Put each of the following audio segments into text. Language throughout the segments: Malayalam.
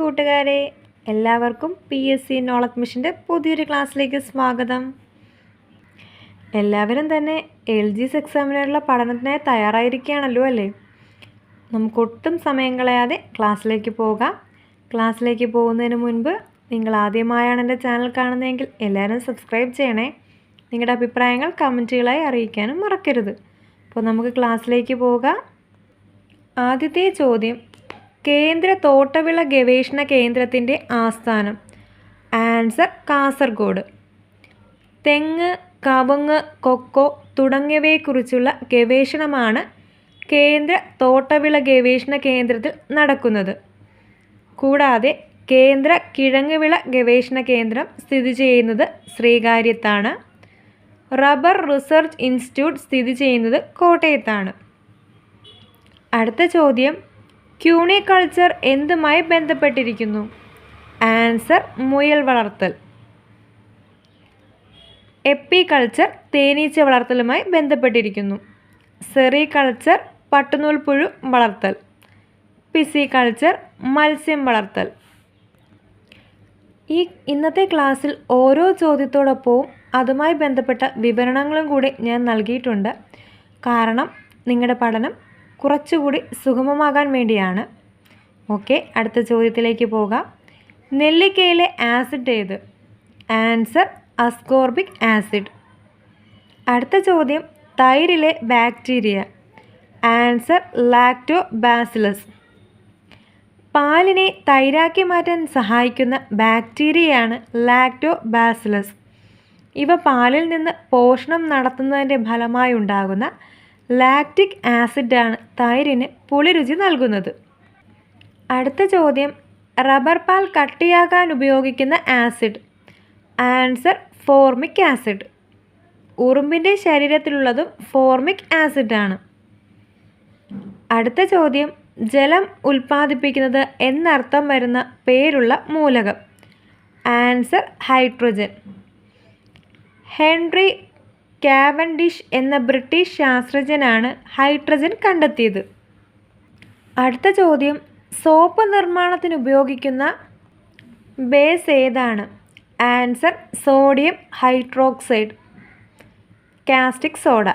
കൂട്ടുകാരെ എല്ലാവർക്കും പി എസ് സി നോളജ് മിഷന്റെ പുതിയൊരു ക്ലാസ്സിലേക്ക് സ്വാഗതം. എല്ലാവരും തന്നെ എൽ ജി എസ് എക്സാമിനുള്ള പഠനത്തിനായി തയ്യാറായിരിക്കുകയാണല്ലോ അല്ലേ? നമുക്കൊട്ടും സമയം കളയാതെ ക്ലാസ്സിലേക്ക് പോകാം. ക്ലാസ്സിലേക്ക് പോകുന്നതിന് മുൻപ് നിങ്ങൾ ആദ്യമായാണ് എന്റെ ചാനൽ കാണുന്നതെങ്കിൽ എല്ലാവരും സബ്സ്ക്രൈബ് ചെയ്യണേ. നിങ്ങളുടെ അഭിപ്രായങ്ങൾ കമന്റുകളായി അറിയിക്കാനും മറക്കരുത്. അപ്പോൾ നമുക്ക് ക്ലാസ്സിലേക്ക് പോകാം. ആദ്യത്തെ ചോദ്യം കേന്ദ്ര തോട്ടവിള ഗവേഷണ കേന്ദ്രത്തിന്റെ ആസ്ഥാനം. ആൻസർ കാസർഗോഡ്. തെങ്ങ് കവുങ്ങ് കൊക്കോ തുടങ്ങിയവയെക്കുറിച്ചുള്ള ഗവേഷണമാണ് കേന്ദ്ര തോട്ടവിള ഗവേഷണ കേന്ദ്രത്തിൽ നടക്കുന്നത്. കൂടാതെ കേന്ദ്ര കിഴങ്ങുവിള ഗവേഷണ കേന്ദ്രം സ്ഥിതി ചെയ്യുന്നത് ശ്രീകാര്യത്താണ്. റബ്ബർ റിസർച്ച് ഇൻസ്റ്റിറ്റ്യൂട്ട് സ്ഥിതി ചെയ്യുന്നത് കോട്ടയത്താണ്. അടുത്ത ചോദ്യം ക്യൂണിക്കൾച്ചർ എന്തുമായി ബന്ധപ്പെട്ടിരിക്കുന്നു? ആൻസർ മുയൽ വളർത്തൽ. എപ്പി കൾച്ചർ തേനീച്ച വളർത്തലുമായി ബന്ധപ്പെട്ടിരിക്കുന്നു. സെറി കൾച്ചർ പട്ടുനൂൽ പുഴു വളർത്തൽ. പിസി കൾച്ചർ മത്സ്യം വളർത്തൽ. ഈ ഇന്നത്തെ ക്ലാസ്സിൽ ഓരോ ചോദ്യത്തോടൊപ്പവും അതുമായി ബന്ധപ്പെട്ട വിവരണങ്ങളും കൂടി ഞാൻ നൽകിയിട്ടുണ്ട്. കാരണം നിങ്ങളുടെ പഠനം കുറച്ചുകൂടി സുഗമമാകാൻ വേണ്ടിയാണ്. ഓക്കെ അടുത്ത ചോദ്യത്തിലേക്ക് പോകാം. നെല്ലിക്കയിലെ ആസിഡ് ഏത്? Answer ascorbic acid. അടുത്ത ചോദ്യം തൈരിലെ ബാക്ടീരിയ. ആൻസർ ലാക്ടോ ബാസിലസ് പാലിനെ തൈരാക്കി മാറ്റാൻ സഹായിക്കുന്ന ബാക്ടീരിയയാണ് ലാക്ടോ ബാസിലസ് ഇവ പാലിൽ നിന്ന് പോഷണം നടത്തുന്നതിന്റെ ഫലമായി ഉണ്ടാകുന്ന ലാക്റ്റിക് ആസിഡാണ് തൈരിന് പുളിരുചി നൽകുന്നത്. അടുത്ത ചോദ്യം റബ്ബർ പാൽ കട്ടിയാക്കാൻ ഉപയോഗിക്കുന്ന ആസിഡ്. Answer formic acid. ഉറുമ്പിന്റെ ശരീരത്തിലുള്ളതും ഫോർമിക് ആസിഡാണ്. അടുത്ത ചോദ്യം ജലം ഉൽപ്പാദിപ്പിക്കുന്നത് എന്നർത്ഥം വരുന്ന പേരുള്ള മൂലകം. Answer hydrogen. ഹെൻറി കാവൻഡിഷ് എന്ന ബ്രിട്ടീഷ് ശാസ്ത്രജ്ഞനാണ് ഹൈഡ്രജൻ കണ്ടെത്തിയത്. അടുത്ത ചോദ്യം സോപ്പ് നിർമ്മാണത്തിന് ഉപയോഗിക്കുന്ന ബേസ് ഏതാണ്? Answer sodium hydroxide caustic soda.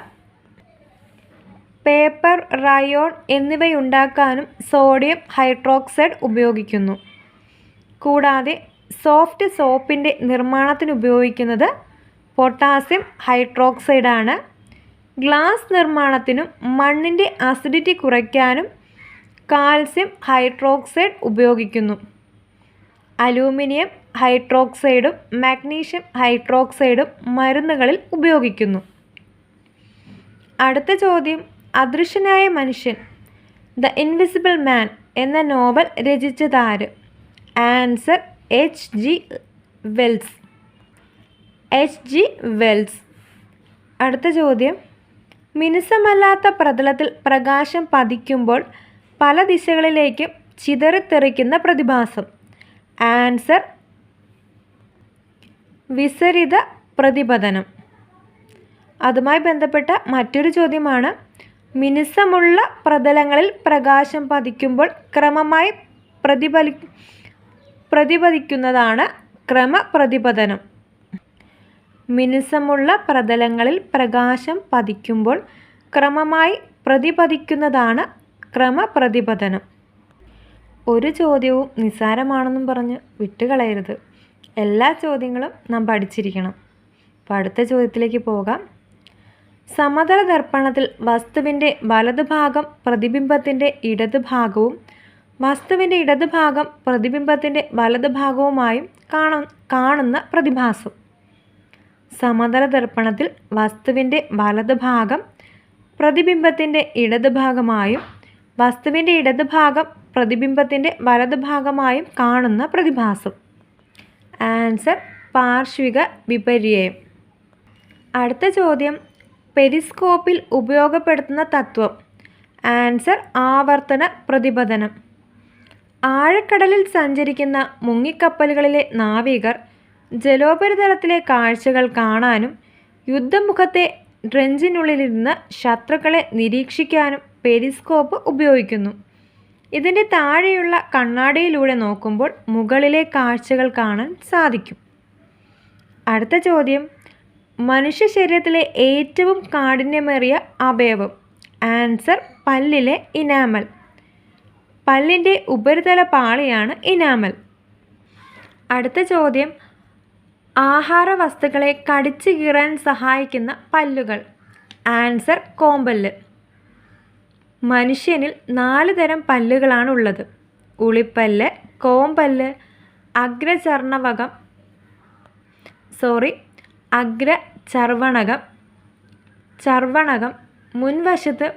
Paper rayon എന്നിവയുണ്ടാക്കാനും sodium hydroxide ഉപയോഗിക്കുന്നു. കൂടാതെ സോഫ്റ്റ് സോപ്പിന്റെ നിർമ്മാണത്തിന് ഉപയോഗിക്കുന്നത് പൊട്ടാസ്യം ഹൈഡ്രോക്സൈഡാണ്. ഗ്ലാസ് നിർമ്മാണത്തിനും മണ്ണിന്റെ അസിഡിറ്റി കുറയ്ക്കാനും കാൽസ്യം ഹൈഡ്രോക്സൈഡ് ഉപയോഗിക്കുന്നു. അലൂമിനിയം ഹൈഡ്രോക്സൈഡും മാഗ്നീഷ്യം ഹൈഡ്രോക്സൈഡും മരുന്നുകളിൽ ഉപയോഗിക്കുന്നു. അടുത്ത ചോദ്യം അദൃശ്യനായ മനുഷ്യൻ ദ ഇൻവിസിബിൾ മാൻ എന്ന novel രചിച്ചതാര് answer H G Wells. H G Wells അടുത്ത ചോദ്യം. മിനുസമല്ലാത്ത പ്രതലത്തിൽ പ്രകാശം പതിക്കുമ്പോൾ പല ദിശകളിലേക്കും ചിതറിത്തെറിക്കുന്ന പ്രതിഭാസം. ആൻസർ വിസരിത പ്രതിപതനം. അതുമായി ബന്ധപ്പെട്ട മറ്റൊരു ചോദ്യമാണ്. മിനുസമുള്ള പ്രതലങ്ങളിൽ പ്രകാശം പതിക്കുമ്പോൾ ക്രമമായി പ്രതിഫലി പ്രതിപതിക്കുന്നതാണ് ക്രമപ്രതിപതനം. മിനുസമുള്ള പ്രതലങ്ങളിൽ പ്രകാശം പതിക്കുമ്പോൾ ക്രമമായി പ്രതിപതിക്കുന്നതാണ് ക്രമപ്രതിപതനം ഒരു ചോദ്യവും നിസ്സാരമാണെന്നും പറഞ്ഞ് വിട്ടുകളയരുത്. എല്ലാ ചോദ്യങ്ങളും നാം പഠിച്ചിരിക്കണം. അപ്പോൾ അടുത്ത ചോദ്യത്തിലേക്ക് പോകാം. സമതല ദർപ്പണത്തിൽ വസ്തുവിന്റെ വലതുഭാഗം പ്രതിബിംബത്തിന്റെ ഇടതുഭാഗവും വസ്തുവിന്റെ ഇടതുഭാഗം പ്രതിബിംബത്തിന്റെ വലതുഭാഗവുമായും കാണ കാണുന്ന പ്രതിഭാസം. സമതല ദർപ്പണത്തിൽ വസ്തുവിന്റെ വലതുഭാഗം പ്രതിബിംബത്തിന്റെ ഇടതുഭാഗമായും വസ്തുവിന്റെ ഇടതുഭാഗം പ്രതിബിംബത്തിന്റെ വലതുഭാഗമായും കാണുന്ന പ്രതിഭാസം. ആൻസർ പാർശ്വിക വിപര്യം അടുത്ത ചോദ്യം പെരിസ്കോപ്പിൽ ഉപയോഗപ്പെടുത്തുന്ന തത്വം. ആൻസർ ആവർത്തന പ്രതിപതനം ആഴക്കടലിൽ സഞ്ചരിക്കുന്ന മുങ്ങിക്കപ്പലുകളിലെ നാവികർ ജലോപരിതലത്തിലെ കാഴ്ചകൾ കാണാനും യുദ്ധമുഖത്തെ ഡ്രഞ്ചിനുള്ളിലിരുന്ന് ശത്രുക്കളെ നിരീക്ഷിക്കാനും പെരിസ്കോപ്പ് ഉപയോഗിക്കുന്നു. ഇതിന്റെ താഴെയുള്ള കണ്ണാടിയിലൂടെ നോക്കുമ്പോൾ മുകളിലെ കാഴ്ചകൾ കാണാൻ സാധിക്കും. അടുത്ത ചോദ്യം. മനുഷ്യ ശരീരത്തിലെ ഏറ്റവും കാഠിന്യമേറിയ അവയവം. ആൻസർ പല്ലിലെ ഇനാമൽ. പല്ലിന്റെ ഉപരിതല പാളിയാണ് ഇനാമൽ. അടുത്ത ചോദ്യം. ആഹാര വസ്തുക്കളെ കടിച്ചു കീറാൻ സഹായിക്കുന്ന പല്ലുകൾ. ആൻസർ കോമ്പല്ല്. മനുഷ്യനിൽ നാല് തരം പല്ലുകളാണ് ഉള്ളത് ഉളിപ്പല്ല് കോമ്പല്ല് അഗ്രചർണവകം സോറി അഗ്രചർവണകം ചർവണകം. മുൻവശത്ത്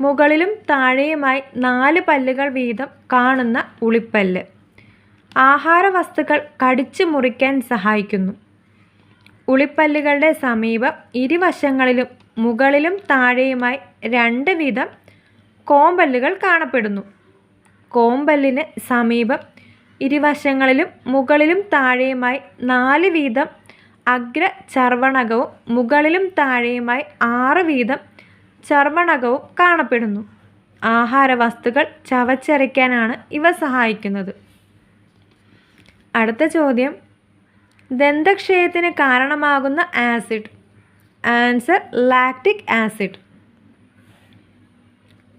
മുകളിലും താഴെയുമായി നാല് പല്ലുകൾ വീതം കാണുന്ന ഉളിപ്പല്ല്. ആഹാര വസ്തുക്കൾ കടിച്ചു മുറിക്കാൻ സഹായിക്കുന്നു. ഉളിപ്പല്ലുകളുടെ സമീപം ഇരുവശങ്ങളിലും മുകളിലും താഴെയുമായി രണ്ട് വിധം കോമ്പല്ലുകൾ കാണപ്പെടുന്നു. കോമ്പല്ലിന് സമീപം ഇരുവശങ്ങളിലും മുകളിലും താഴെയുമായി നാല് വീതം അഗ്ര ചർവണകവും മുകളിലും താഴെയുമായി ആറ് വീതം ചർവണകവും കാണപ്പെടുന്നു. ആഹാര വസ്തുക്കൾ ചവച്ചരയ്ക്കാനാണ് ഇവ സഹായിക്കുന്നത്. അടുത്ത ചോദ്യം. ദന്തക്ഷയത്തിന് കാരണമാകുന്ന ആസിഡ്. Answer lactic acid.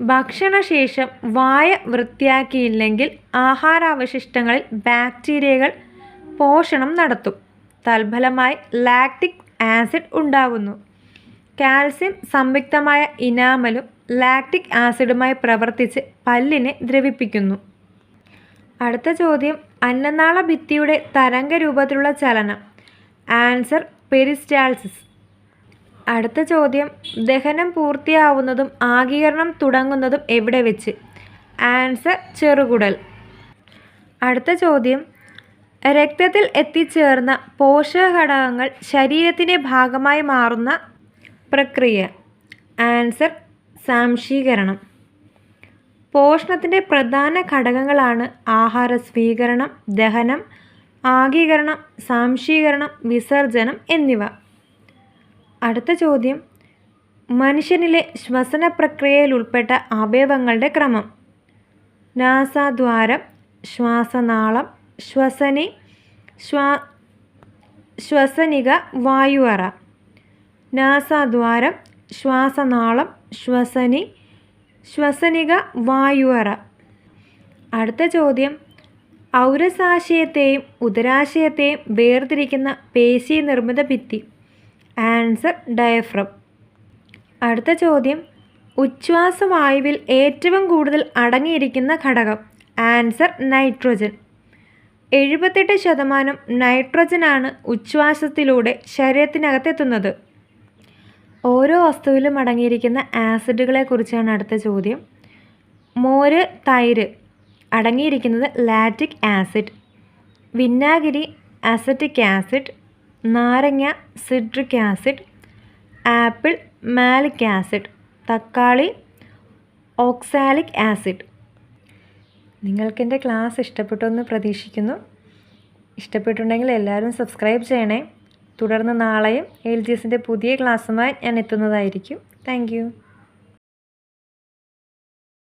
ഭക്ഷണശേഷം വായ വൃത്തിയാക്കിയില്ലെങ്കിൽ ആഹാരാവശിഷ്ടങ്ങളിൽ ബാക്ടീരിയകൾ പോഷണം നടത്തും. തൽഫലമായി ലാക്റ്റിക് ആസിഡ് ഉണ്ടാകുന്നു കാൽസ്യം സംയുക്തമായ ഇനാമലും ലാക്റ്റിക് ആസിഡുമായി പ്രവർത്തിച്ച് പല്ലിനെ ദ്രവിപ്പിക്കുന്നു. അടുത്ത ചോദ്യം. അന്നനാള ഭിത്തിയുടെ തരംഗ രൂപത്തിലുള്ള ചലനം. ആൻസർ പെരിസ്റ്റാൾസിസ് അടുത്ത ചോദ്യം ദഹനം പൂർത്തിയാവുന്നതും ആഗീകരണം തുടങ്ങുന്നതും എവിടെ വെച്ച്? ആൻസർ ചെറുകുടൽ. അടുത്ത ചോദ്യം രക്തത്തിൽ എത്തിച്ചേർന്ന പോഷകഘടകങ്ങൾ ശരീരത്തിന്റെ ഭാഗമായി മാറുന്ന പ്രക്രിയ. ആൻസർ സാംശീകരണം. പോഷണത്തിന്റെ പ്രധാന ഘടകങ്ങളാണ് ആഹാര സ്വീകരണം ദഹനം ആഗീകരണം സാംശീകരണം വിസർജനം എന്നിവ. അടുത്ത ചോദ്യം. മനുഷ്യനിലെ ശ്വസന പ്രക്രിയയിൽ ഉൾപ്പെട്ട അവയവങ്ങളുടെ ക്രമം. നാസാദ്വാരം ശ്വാസനാളം ശ്വസനി ശ്വാ ശ്വസനിക വായുവറ. നാസാദ്വാരം ശ്വാസനാളം ശ്വസനി ശ്വസനിക വായുവറ. അടുത്ത ചോദ്യം. ഔരസാശയത്തെയും ഉദരാശയത്തെയും വേർതിരിക്കുന്ന പേശി നിർമ്മിത ഭിത്തി. Answer diaphragm. അടുത്ത ചോദ്യം. ഉച്ഛ്വാസവായുവിൽ ഏറ്റവും കൂടുതൽ അടങ്ങിയിരിക്കുന്ന ഘടകം. Answer nitrogen. എഴുപത്തെട്ട് ശതമാനം നൈട്രോജനാണ് ഉച്ഛ്വാസത്തിലൂടെ ശരീരത്തിനകത്തെത്തുന്നത്. ഓരോ വസ്തുവിലും അടങ്ങിയിരിക്കുന്ന ആസിഡുകളെ കുറിച്ചാണ് അടുത്ത ചോദ്യം. മോര് തൈര് അടങ്ങിയിരിക്കുന്നത് ലാറ്റിക് ആസിഡ്. വിന്നാഗിരി അസറ്റിക് ആസിഡ്. നാരങ്ങ citric acid. Apple malic acid. തക്കാളി ഓക്സാലിക് ആസിഡ്. നിങ്ങൾക്കെന്റെ ക്ലാസ് ഇഷ്ടപ്പെട്ടു എന്ന് പ്രതീക്ഷിക്കുന്നു. ഇഷ്ടപ്പെട്ടുണ്ടെങ്കിൽ എല്ലാവരും സബ്സ്ക്രൈബ് ചെയ്യണേ. തുടർന്ന് നാളെയും എൽ ജി എസിന്റെ പുതിയ ക്ലാസ്സുമായി ഞാൻ എത്തുന്നതായിരിക്കും. താങ്ക്